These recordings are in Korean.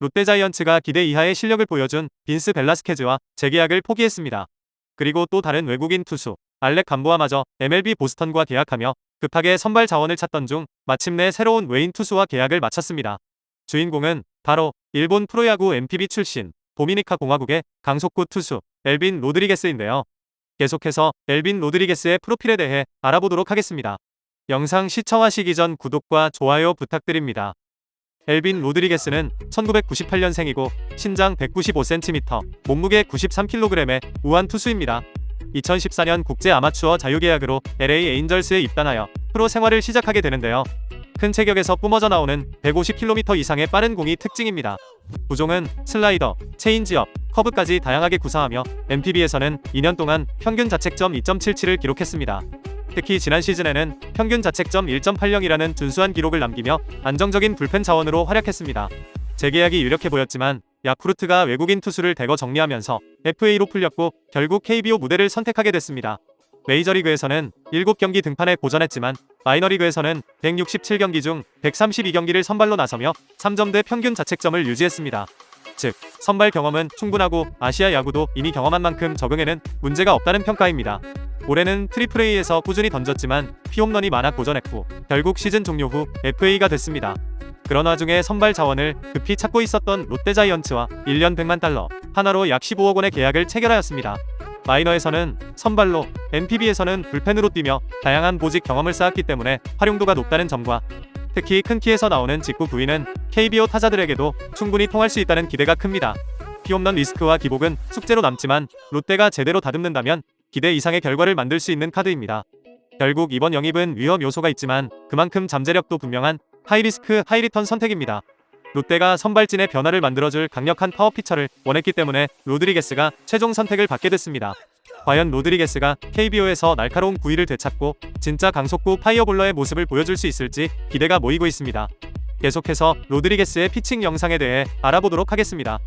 롯데자이언츠가 기대 이하의 실력을 보여준 빈스 벨라스케즈와 재계약을 포기했습니다. 그리고 또 다른 외국인 투수 알렉 감보아마저 MLB 보스턴과 계약하며 급하게 선발 자원을 찾던 중 마침내 새로운 외인 투수와 계약을 마쳤습니다. 주인공은 바로 일본 프로야구 MPB 출신 도미니카 공화국의 강속구 투수 엘빈 로드리게스인데요. 계속해서 엘빈 로드리게스의 프로필에 대해 알아보도록 하겠습니다. 영상 시청하시기 전 구독과 좋아요 부탁드립니다. 엘빈 로드리게스는 1998년생이고 신장 195cm, 몸무게 93kg의 우한 투수입니다. 2014년 국제 아마추어 자유계약으로 LA 에인절스에 입단하여 프로 생활을 시작하게 되는데요. 큰 체격에서 뿜어져 나오는 150km 이상의 빠른 공이 특징입니다. 구종은 슬라이더, 체인지업, 커브까지 다양하게 구사하며 NPB에서는 2년 동안 평균 자책점 2.77을 기록했습니다. 특히 지난 시즌에는 평균 자책점 1.80이라는 준수한 기록을 남기며 안정적인 불펜 자원으로 활약했습니다. 재계약이 유력해 보였지만 야쿠르트가 외국인 투수를 대거 정리하면서 FA로 풀렸고 결국 KBO 무대를 선택하게 됐습니다. 메이저리그에서는 7경기 등판에 고전했지만 마이너리그에서는 167경기 중 132경기를 선발로 나서며 3점대 평균 자책점을 유지했습니다. 즉, 선발 경험은 충분하고 아시아 야구도 이미 경험한 만큼 적응에는 문제가 없다는 평가입니다. 올해는 트리플 A에서 꾸준히 던졌지만 피홈런이 많아 고전했고 결국 시즌 종료 후 FA가 됐습니다. 그런 와중에 선발 자원을 급히 찾고 있었던 롯데자이언츠와 1년 100만 달러, 하나로 약 15억 원의 계약을 체결하였습니다. 마이너에서는 선발로, NPB에서는 불펜으로 뛰며 다양한 보직 경험을 쌓았기 때문에 활용도가 높다는 점과 특히 큰 키에서 나오는 직구 부위는 KBO 타자들에게도 충분히 통할 수 있다는 기대가 큽니다. 피홈런 리스크와 기복은 숙제로 남지만 롯데가 제대로 다듬는다면 기대 이상의 결과를 만들 수 있는 카드입니다. 결국 이번 영입은 위험 요소가 있지만 그만큼 잠재력도 분명한 하이리스크 하이리턴 선택입니다. 롯데가 선발진의 변화를 만들어줄 강력한 파워 피처를 원했기 때문에 로드리게스가 최종 선택을 받게 됐습니다. 과연 로드리게스가 KBO에서 날카로운 구위를 되찾고 진짜 강속구 파이어볼러의 모습을 보여줄 수 있을지 기대가 모이고 있습니다. 계속해서 로드리게스의 피칭 영상에 대해 알아보도록 하겠습니다.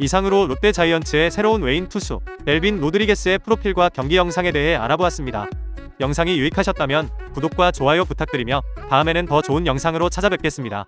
이상으로 롯데 자이언츠의 새로운 외인 투수 엘빈 로드리게스의 프로필과 경기 영상에 대해 알아보았습니다. 영상이 유익하셨다면 구독과 좋아요 부탁드리며 다음에는 더 좋은 영상으로 찾아뵙겠습니다.